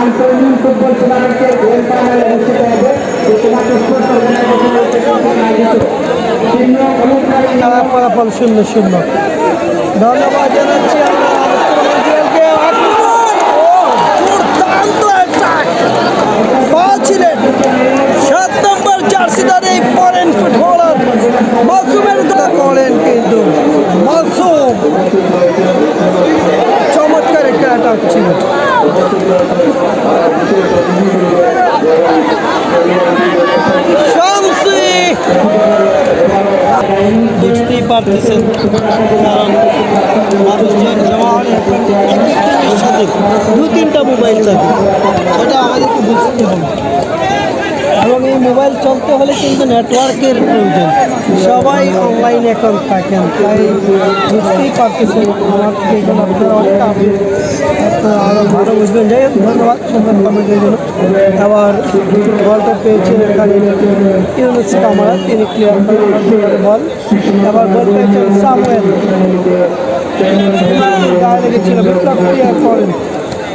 আন্তর্জাতিক ফুটবল টুর্নামেন্টের ফলাফল শূন্য শূন্য ধন্যবাদ জানাচ্ছি আমরা আলোচনাকে দুর্দান্ত attack! পাচ্ছিলেন সাত নম্বর জার্সিদার এই ফরেন ফুটবলার মাসুমের দা করেন কিন্তু মাসুম চমৎকার একটা অ্যাটাক ছিল শামসি বুঝতেই পারতেছেন, কারণ মানুষজন জমা হলে সাথে দু তিনটা মোবাইল থাকে সেটা আমাদেরকে বুঝতে হবে। এবং এই মোবাইল চলতে হলে কিন্তু নেটওয়ার্কের প্রয়োজন। সবাই অনলাইনে এখন থাকেন, তাই বুঝতেই ভালো বুঝবেন। যাই ধন্যবাদ আবার বলটা পেয়েছেন এখানে ইউনুস কামারা তিনি ক্লিয়ার বল। আবার বল পেয়েছেন সামুয়েল। ক্লিয়ার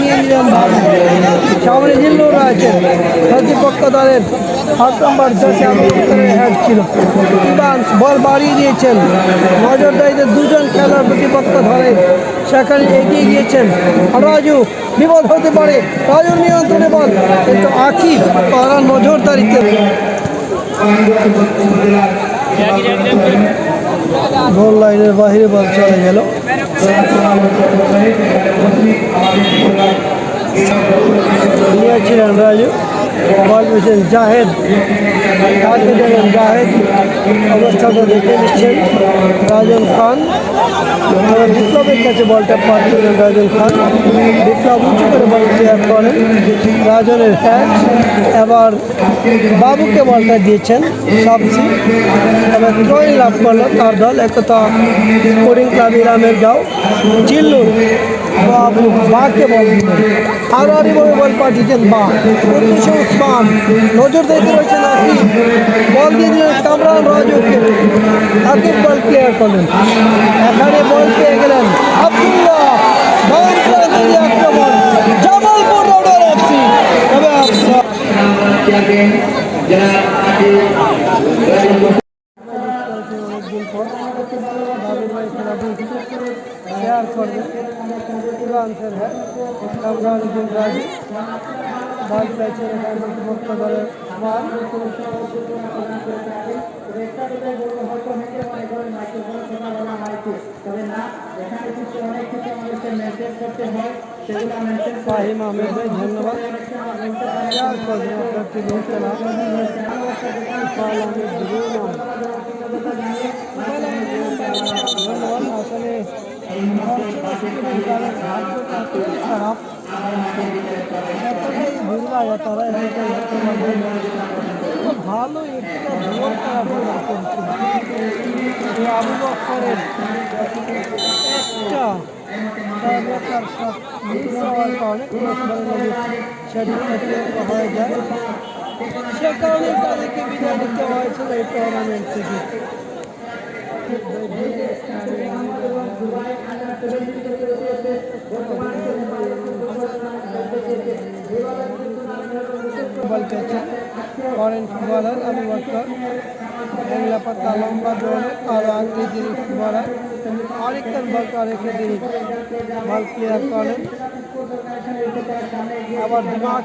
নিয়ে নিলেন সামনে জিল্লু রয়েছে প্রতিপক্ষ দলের সাত নম্বর ছিল। বল বাড়িয়ে দিয়েছেন। নজরদারিতে দুজন খেলার প্রতিপক্ষ ধরে। সেখানে এগিয়ে গিয়েছেন। রাজু, বিপদ হতে পারে। রাজুর নিয়ন্ত্রণে বল। কিন্তু আখি তারা নজরদারিতে। গোল লাইনের বাহিরে বল চলে গেল। নিয়েছিলেন রাজু। বল পেয়েছেন জাহেদ। রাজন খান বিপ্লবের কাছে বলটা পাঠিয়েছেন রাজন খান বিপ্লব উঁচু করে বল ক্লিয়ার করেন রাজনের ক্যাচ এবার বাবুকে বলটা দিয়েছেন সাবসি এবার ত্রয়ী লাভ করল তার দল একতা স্পোর্টিং ক্লাব ইরামের গাঁও জিল্লুর বাবু বাকে বল আরও আরিভাবে বল পাঠিয়েছেন বা নজর দেখতে রয়েছেন আকি বল দিয়ে দিলেন কামরান রাজুকে। আকিব বল ক্লিয়ার করলেন। এখানে বল পেয়ে গেলেন আব্দুল্লাহ। খেলাটি শেয়ার করবে ফ্রান্সের হ্যাঁ এখানে প্রতিপক্ষ দলের মান ফাহিম আহমেদ ভাই ধন্যবাদ। আপনার টিভি খেলা ইকবাল আহমেদ ধন্যবাদ আসলে খারাপ ভিড় তারা খুব ভালো একটা ভোর তারা ভোর করছিল আবু বকরের একটা কারণে তাদেরকে বিদায় দিতে হয়েছিল এই টুর্নামেন্ট থেকে বল পেয়েছেন ফরেন ফুটবলার আবু বকর লাপাত্তা লম্বা দৌড়ে কালো আকৃতির ফুটবলার আরেকজন বল রেখে তিনি বল ক্লিয়ার করেন আবার দিমাগ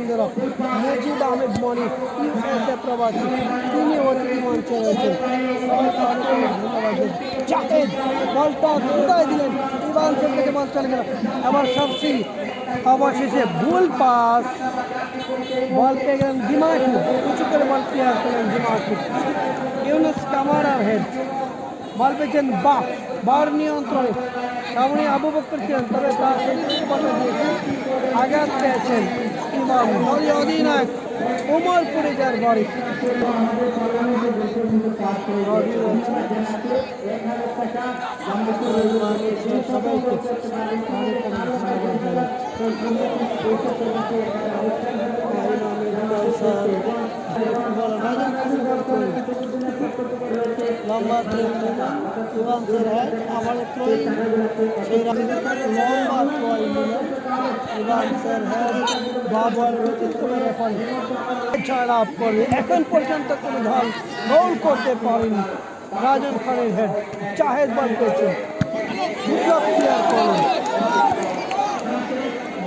অতিথিবৃন্দরা মুজিব আহমেদ মনি ইউএসএ প্রবাসী, তিনি অতিথি মঞ্চে রয়েছেন। বলটা কোথায় দিলেন? ইভান থেকে বল চলে গেল। আবার সবসি অবশেষে ভুল পাস। বল পেয়ে গেলেন দিমাগু উঁচু করে বল ক্লিয়ার করলেন দিমাগু ইউনুস কামারার হেড। বল পেয়েছেন বা, বার নিয়ন্ত্রণে। সামনে আবু বকর ছিলেন, তবে তার আঘাত পেয়েছেন। ইমাম দলীয় অধিনায়ক উমর পরিজার বাড়ি। সবাইকে লম্বা ইমাম স্যার হ্যাঁ আমার ত্রয়ী সেই লম্বা ত্রয়ী ইমাম স্যার হ্যাঁ বাবার ব্যক্তিত্বের ফলে ছয় লাভ করবে এখন পর্যন্ত কোনো দল গোল করতে পারেনি রাজন খানের হেড চাহেদ বল পেয়েছে বিপ্লব ক্লিয়ার করলেন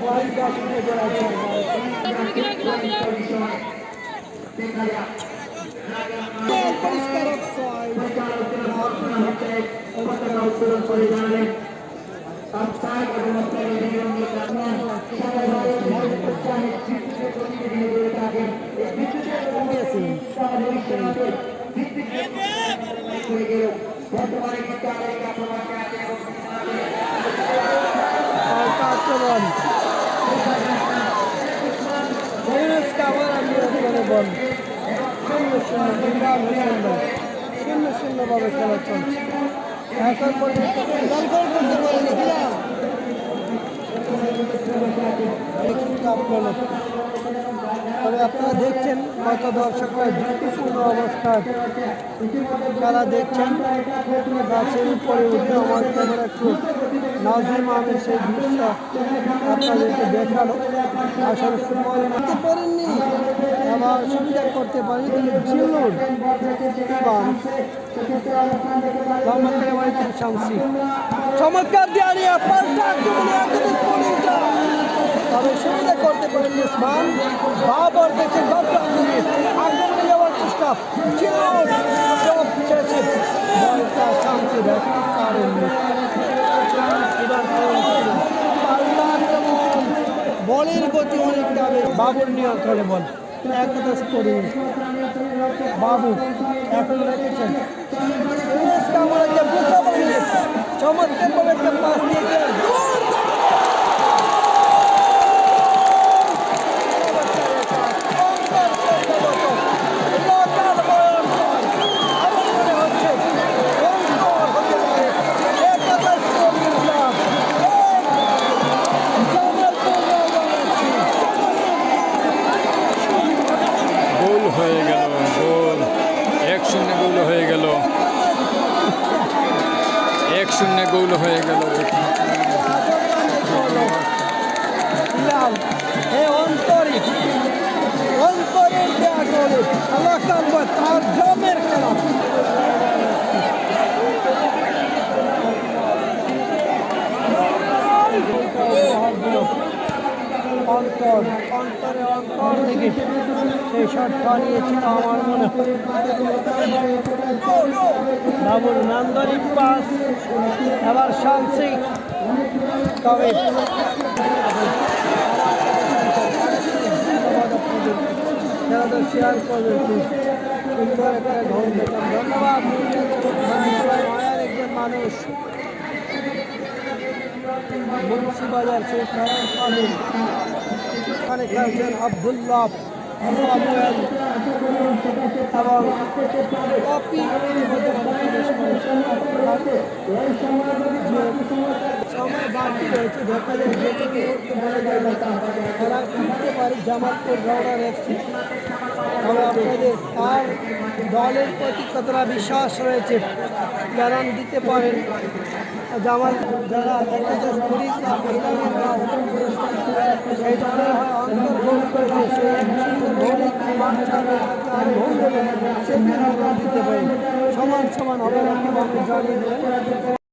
বাইশ উপজেলা পরিষ্কার আক্রমণ ইউনুস কামার আমি করে বল শূন্য শূন্য শূন্য শূন্যভাবে খেলা চলছে এখন পর্যন্ত তবে আপনারা দেখছেন কত দর্শকরা ঝুঁকিপূর্ণ অবস্থায় খেলা দেখছেন। গাছের উপরে উঠে আমার ক্যামেরা একটু নাজিম আহমেদ সেই দৃশ্য আপনাদেরকে দেখাল। আসলে ফুটবল করতে পারেননি আবার সুবিধা করতে পারেনি, কিন্তু শামসি। চমৎকার দিয়ে পাল্টা আক্রমণে তবে সুবিধা করতে পারেন ইসমান বাবর দেখছেন বাবর আক্রমণে আক্রমণে যাওয়ার চেষ্টা। শেষে বলটা শামসি দেখতে পারেননি। বলের গতি অনেকটা বাবুর নিয়ন্ত্রণে বল। একাদশ পরিমিত বাবু, এখন রেখেছেন। চমৎকার বলে একটা এক শূন্য গোল হয়ে গেল। তার জমের খেলা। অন্তর, অন্তরে অন্তর। থেকে সেই শটটা নিয়েছিল আমার মনে হয়। বাবুর নান্দনিক পাস, এবার শান্তি। তবে শেয়ার করবেন সুন্দর একটা ধন্যবাদ। মায়ার একজন মানুষ। মুন্সিবাজার কারণ পাবেন এখানে খেলছেন আবদুল্লাহ সামুয়েল এবং কপি বাংলাদেশ কমিশন অর্থাৎ যে সময় বাকি রয়েছে দেখা যায় যে কোনো মুহূর্তে বলা যায় না তারা ফিরতে পারে জামালপুর রওনা রেখে আপনাদের তার দলের প্রতি কতটা বিশ্বাস রয়েছে? জানান দিতে পারেন। জামাল যারা দিতে সমান সমান হবে জানিয়ে